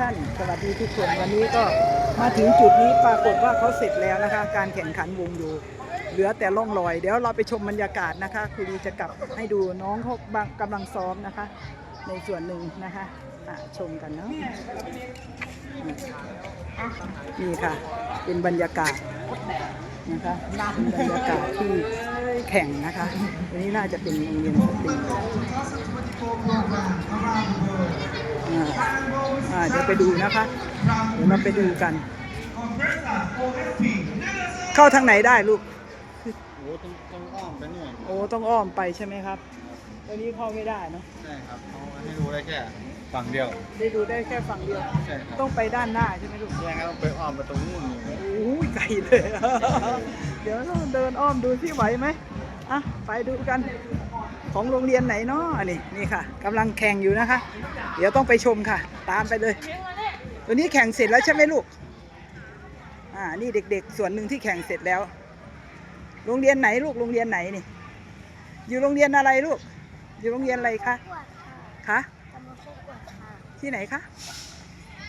ท่าน สวัสดีทุกคนวันนี้ก็มาถึงจุดนี้ปรากฏว่าเขาเสร็จแล้วนะคะ การแข่งขันวงอยู่เหลือแต่ล่องรอย เดี๋ยวเราไปชมบรรยากาศนะคะครูดีจะกลับให้ดูน้องเขากำลังซ้อมนะคะ ในส่วนหนึ่งนะคะะชมกันเนาะนี่ค่ะ เป็นบรรยากาศนะคะเป็นบรรยากาศที่แข่งนะคะวันนี้น่าจะเป็นโรงเรียนสตรีอ่าอ่า เดี๋ยวไปดูนะคะ เดี๋ยวเราไปดูกัน เข้าทางไหนได้ลูก โอ้ต้องต้องอ้อมไปเนี่ยโอ้ต้องอ้อมไปใช่ไหมครับตอนนี้เข้าไม่ได้เนาะ ใช่ครับเขาให้ดูได้แค่ฝั่งเดียว ได้ดูได้แค่ฝั่งเดียว ใช่ครับ ต้องไปด้านหน้าใช่ไหมลูกแยกต้องไปอ้อมไปตรงนู้นอยู่โอ้ยไกลเลย เดี๋ยวเราเดินอ้อมดูที่ไหวไหมอะไปดูกัน ของโรงเรียนไหนเนาะนี่นี่ค่ะกำลังแข่งอยู่นะคะ เดี๋ยวต้องไปชมค่ะ ตามไปเลย ตัวนี้แข่งเสร็จแล้วใช่ไหมลูกอ่านี่เด็กๆ ส่วนหนึ่งที่แข่งเสร็จแล้ว โรงเรียนไหนลูกโรงเรียนไหนนี่ อยู่โรงเรียนอะไรลูก อยู่โรงเรียนอะไรคะกวดคะค่ะตำบลโคกวดค่ะที่ไหนคะโ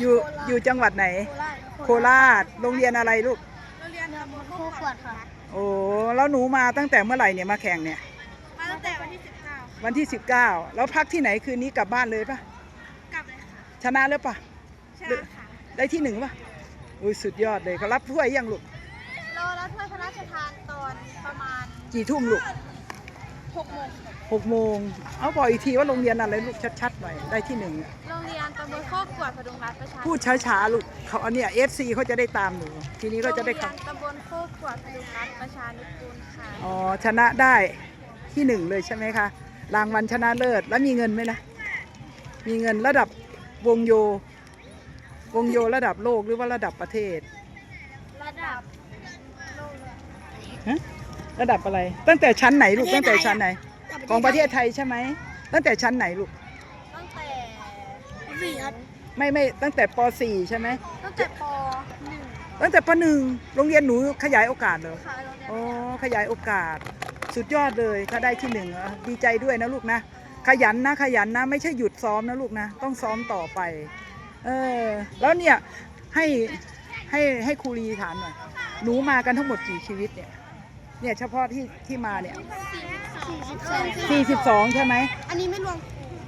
อยู่อยู่จังหวัดไหนคราชโคราชโรงเรียนอะไรลูกโรงเรียนตำบลโคกวดค่ะโอ้แล้วหนูมาตั้งแต่เมื่อไหร่เนี่ยมาแข่งเนี่ย มาตั้งแต่วันที่ วันที่ 19 แล้วพักที่ไหนคืนนี้กลับบ้านเลยปะ19กลับเลยค่ะชนะแล้วปะใช่ค่ะได้ที่หนึ่งปะอุ้ยสุดยอดเลยเขารับถ้วยยังลูกรอรับถ้วยพระราชทานตอนประมาณกี่ทุ่มลูก6โมงหกโมงเอาบอกอีกทีว่าโรงเรียนอะไรลูกชัดๆหน่อยได้ที่หนึ่งอะโรงเรียนตำบลโคกวดพดุงรัฐประชาพูดช้าๆลูกเขาอันเนี้ยเอฟซีเขาจะได้ตามหนูทีนี้ก็จะได้โรงขัเรีบยนตำบลโคกวดพดุงรัฐประชานุกูลค่ะอ๋อชนะได้ที่หนึ่งเลยใช่ไหมคะ รางวัลชนะเลิศ แล้วมีเงินไหมนะ มีเงินระดับวงโย วงโยระดับโลกหรือว่าระดับประเทศ ระดับโลกเลยฮะระดับอะไร ตั้งแต่ชั้นไหนลูก ตั้งแต่ชั้นไหน ของประเทศไทยใช่ไหม ตั้งแต่ชั้นไหนลูก ตั้งแต่สี่ครับไม่ไม่ตั้งแต่ป .4 ใช่ไหม ตั้งแต่ป .1 ตั้งแต่ป .1 โรงเรียนหนูขยายโอกาสเหรอค่ะโรงเรียนอ๋อ ขยายโอกาส สุดยอดเลยถ้าได้ที่หนึ่งอะดีใจด้วยนะลูกนะ ขยันนะขยันนะ ไม่ใช่หยุดซ้อมนะลูกนะ ต้องซ้อมต่อไป เออ แล้วเนี่ยให้ให้ให้ครูรีถามหน่อยหนูมากันทั้งหมดกี่ชีวิตเนี่ย เนี่ยเฉพาะที่ที่มาเนี่ย42 42ใช่ไหมอันนี้ไม่รวม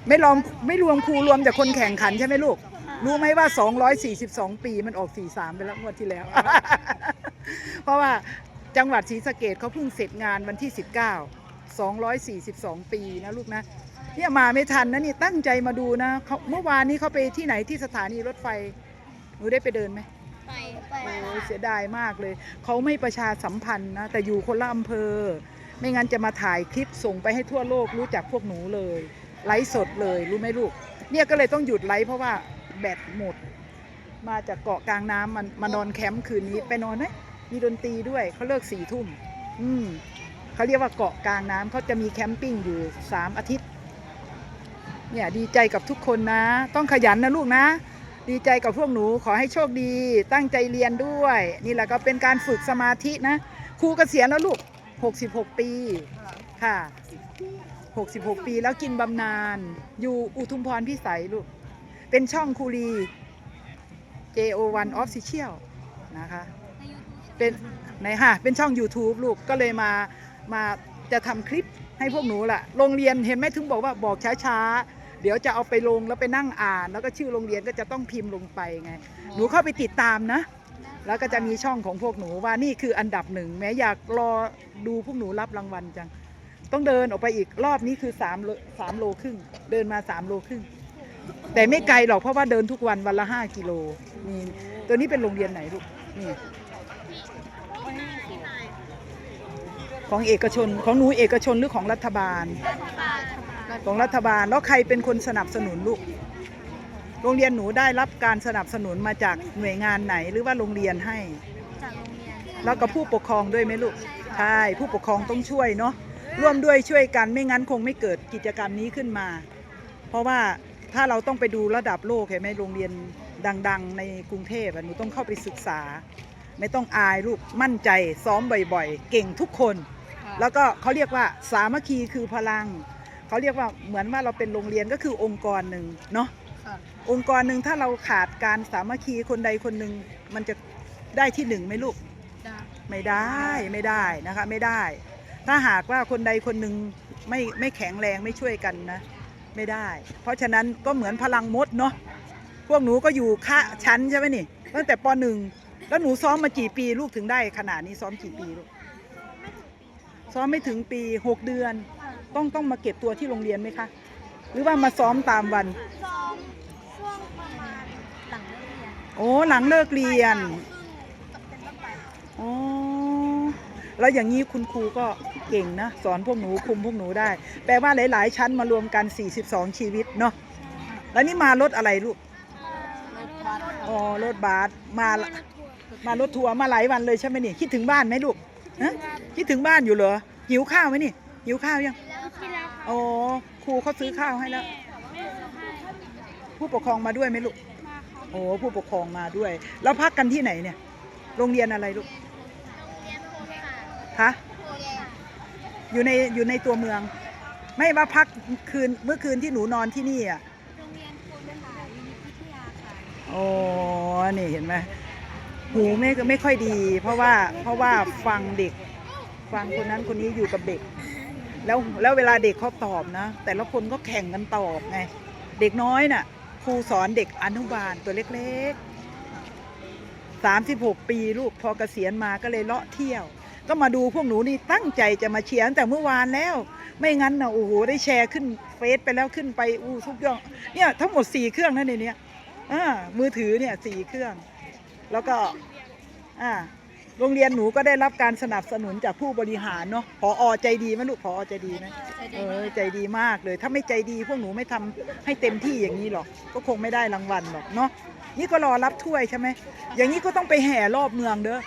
ไม่รวมไม่รวมครูรวมแต่คนแข่งขันใช่ไหมลูก รู้ไหมว่า 242 ปีมันออก 43 ไปแล้วงวดที่แล้ว เพราะว่า จังหวัดศรีสะเกดเขาเพิ่งเสร็จงานวันที่ 19 242 ปีนะลูกนะเนี่ยมาไม่ทันนะนี่ตั้งใจมาดูนะเขาเมื่อวานนี้เขาไปที่ไหนที่สถานีรถไฟหนูได้ไปเดินไหมไปไปโอ้ยเสียดายมากเลย เขาไม่ประชาสัมพันธ์นะแต่อยู่คนละอำเภอ ไม่งั้นจะมาถ่ายคลิปส่งไปให้ทั่วโลกรู้จักพวกหนูเลย ไลฟ์สดเลยรู้ไหมลูก เนี่ยก็เลยต้องหยุดไลฟ์เพราะว่าแบตหมด มาจากเกาะกลางน้ำมันมานอนแคมป์คืนนี้ไปนอนไหม มีดนตรีด้วยเขาเลิกสี่ทุ่มอืมเขาเรียกว่าเกาะกลางน้ำเขาจะมีแคมปิ้งอยู่สามอาทิตย์เนี่ยดีใจกับทุกคนนะ ต้องขยันนะลูกนะ ดีใจกับพวกหนูขอให้โชคดี ตั้งใจเรียนด้วย นี่แหละก็เป็นการฝึกสมาธินะครูเกษียณแล้วลูก 66 ปีค่ะ 66 ปีแล้วกินบำนาญอยู่อุทุมพรพิสัยลูก เป็นช่องคูรี JO1 Official นะคะ เป็นไหนฮะเป็นช่อง YouTube ลูกก็เลยมามาจะทำคลิปให้พวกหนูล่ะโรงเรียนเห็นไหมถึงบอกว่าบอกช้าๆ เดี๋ยวจะเอาไปลงแล้วไปนั่งอ่าน แล้วก็ชื่อโรงเรียนก็จะต้องพิมพ์ลงไปไง หนูเข้าไปติดตามนะ แล้วก็จะมีช่องของพวกหนูว่านี่คืออันดับหนึ่งแม้อยากรอดูพวกหนูรับรางวัลจัง ต้องเดินออกไปอีกรอบนี้คือ3โล3โลครึ่ง เดินมา3โลครึ่งแต่ไม่ไกลหรอกเพราะว่าเดินทุกวันวันละ5กิโลนี่ตัวนี้เป็นโรงเรียนไหนลูกนี่ ของเอกชนของหนูเอกชนหรือของรัฐบาล ของรัฐบาลแล้วใครเป็นคนสนับสนุนลูก โรงเรียนหนูได้รับการสนับสนุนมาจากหน่วยงานไหนหรือว่าโรงเรียนให้จากโรงเรียนค่ะแล้วก็ผู้ปกครองด้วยไหมลูกใช่ผู้ปกครองต้องช่วยเนาะร่วมด้วยช่วยกันไม่งั้นคงไม่เกิดกิจกรรมนี้ขึ้นมา เพราะว่าถ้าเราต้องไปดูระดับโลกเห็นไหมโรงเรียนดัง ๆ ในกรุงเทพอะหนูต้องเข้าไปศึกษา ไม่ต้องอายลูกมั่นใจซ้อมบ่อยๆ เก่งทุกคน แล้วก็เขาเรียกว่าสามัคคีคือพลัง เขาเรียกว่าเหมือนว่าเราเป็นโรงเรียนก็คือองค์กรหนึ่งเนาะค่ะองค์กรหนึ่งถ้าเราขาดการสามัคคีคนใดคนหนึ่งมันจะได้ที่หนึ่งไหมลูกไม่ได้ไม่ได้นะคะไม่ได้ ถ้าหากว่าคนใดคนหนึ่งไม่ไม่แข็งแรงไม่ช่วยกันนะ ไม่ได้ เพราะฉะนั้นก็เหมือนพลังมดเนาะพวกหนูก็อยู่ค่าชั้นใช่ไหมนี่ตั้งแต่ปหนึ่งแล้วหนูซ้อมมากี่ปีลูกถึงได้ขนาดนี้ซ้อมกี่ปีลูก ซ้อมไม่ถึงปีหกเดือน ต้องต้องมาเก็บตัวที่โรงเรียนไหมคะ หรือว่ามาซ้อมตามวันซ้อมช่วงประมาณหลังเลิกเรียนโอ้หลังเลิกเรียนกับเป็นต้นไปอ๋อแล้วอย่างนี้คุณครูก็เก่งนะ สอนพวกหนูคุมพวกหนูได้ แปลว่าหลาย ๆ ชั้นมารวมกัน 42 ชีวิตเนาะแล้วนี่มารถอะไรลูกรถบัสอ๋อรถบัสมามารถทัวร์มาหลายวันเลยใช่ไหมนี่คิดถึงบ้านไหมลูก ฮะคิดถึงบ้านอยู่เหรอ หิวข้าวไหมนี่ หิวข้าวยังที่แล้วค่ะอ๋อครูเขาซื้อข้าวให้แล้วแม่ซื้อให้ผู้ปกครองมาด้วยไหมลูกมาค่ะโอ้ผู้ปกครองมาด้วย แล้วพักกันที่ไหนเนี่ย โรงเรียนอะไรลูกเรียนโคค่ะคะโคเรียนอยู่ในอยู่ในตัวเมือง ไม่มาพักคืนเมื่อคืนที่หนูนอนที่นี่อะโรงเรียนโคเรียนค่ะวินิตวิทยาค่ะโอ้นี่เห็นไหม หูไม่ไม่ค่อยดี เพราะว่าเพราะว่าฟังเด็ก ฟังคนนั้นคนนี้อยู่กับเด็ก แล้วแล้วเวลาเด็กเขาตอบนะ แต่ละคนก็แข่งกันตอบไงเด็กน้อยน่ะครูสอนเด็กอนุบาลตัวเล็กๆ36ปีลูกพอเกษียณมาก็เลยเลาะเที่ยว ก็มาดูพวกหนูนี่ตั้งใจจะมาเชียร์แต่เมื่อวานแล้ว ไม่งั้นนะโอ้โหได้แชร์ขึ้นเฟซไปแล้วขึ้นไปอู้ทุกเรื่องเนี่ยทั้งหมด4เครื่องนั่นในเนี้ยอ่ามือถือเนี่ยสี่เครื่อง แล้วก็อ่าโรงเรียนหนูก็ได้รับการสนับสนุนจากผู้บริหารเนาะพออใจดีไหมลูกพอใจดีไหมเออใจดีมากเลย ถ้าไม่ใจดีพวกหนูไม่ทำให้เต็มที่อย่างนี้หรอก ก็คงไม่ได้รางวัลหรอกเนาะ นี่ก็รอรับถ้วยใช่ไหม อย่างนี้ก็ต้องไปแห่รอบเมืองเด้อ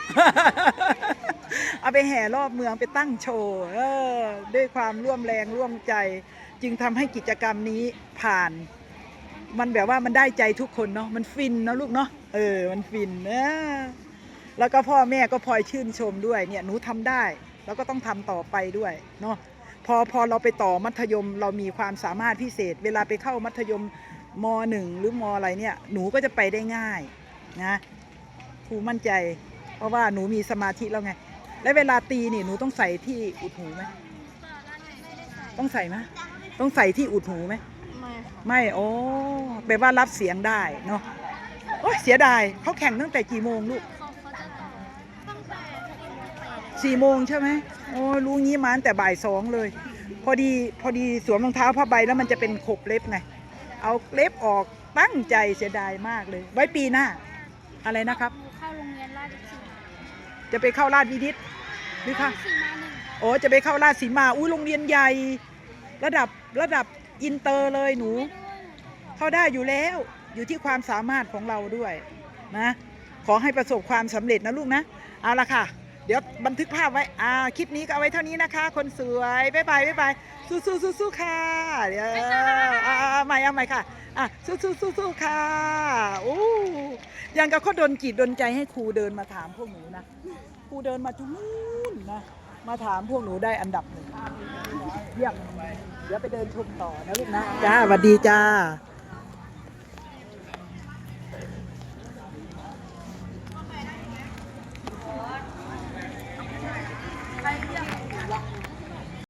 เอาไปแห่รอบเมืองไปตั้งโชว์เออด้วยความร่วมแรงร่วมใจ จึงทำให้กิจกรรมนี้ผ่าน มันแบบว่ามันได้ใจทุกคนเนาะมันฟินนะลูกเนาะเออมันฟินเออแล้วก็พ่อแม่ก็พลอยชื่นชมด้วยเนี่ยหนูทำได้ แล้วก็ต้องทำต่อไปด้วยเนาะพอพอเราไปต่อมัธยมเรามีความสามารถพิเศษ เวลาไปเข้ามัธยมมหนึ่งหรือมอะไรเนี่ยหนูก็จะไปได้ง่ายนะครูมั่นใจ เพราะว่าหนูมีสมาธิแล้วไง และเวลาตีนี่หนูต้องใส่ที่อุดหูไหมต้องใส่ไหมต้องใส่ที่อุดหูไหม ไม่ค่ะไม่โอ้แปลว่ารับเสียงได้เนาะโอ้ยเสียดายเขาแข่งตั้งแต่กี่โมงลูกเขาเขาจะต่อตั้งแต่สี่โมงไปเลยสี่โมงใช่ไหมโอ้ยรู้งี้มาตั้งแต่บ่ายสองเลย พอดีพอดีสวมรองเท้าผ้าใบแล้วมันจะเป็นขบเล็บไงเอาเล็บออกตั้งใจเสียดายมากเลย ไว้ปีหน้า อะไรนะครับ หนูเข้าโรงเรียนราชสีมาจะไปเข้าราชวินิตหรือค่ะสีมาหนึ่งค่ะโอ้จะไปเข้าราชสีมา อุ้ยโรงเรียนใหญ่ ระดับระดับ อินเตอร์เลยหนู เข้าได้อยู่แล้วอยู่ที่ความสามารถของเราด้วยนะ ขอให้ประสบความสำเร็จนะลูกนะ เอาละค่ะ เดี๋ยวบันทึกภาพไว้ อ่า คลิปนี้ก็เอาไว้เท่านี้นะคะ คนสวยบ๊ายบายบ๊ายบายสู้สู้สู้สู้ค่ะ เดี๋ยวอ่าอาใหม่เอาใหม่ค่ะ อะสู้สู้สู้สู้ค่ะโอ้ยังกับเขาโดนจีดโดนใจให้ครูเดินมาถามพวกหนูนะ ครูเดินมาจุนู้นนะ มาถามพวกหนูได้อันดับหนึ่งเยี่ยม เดี๋ยวไปเดินชมต่อนะลูกนะจ้าสวัสดีจ้า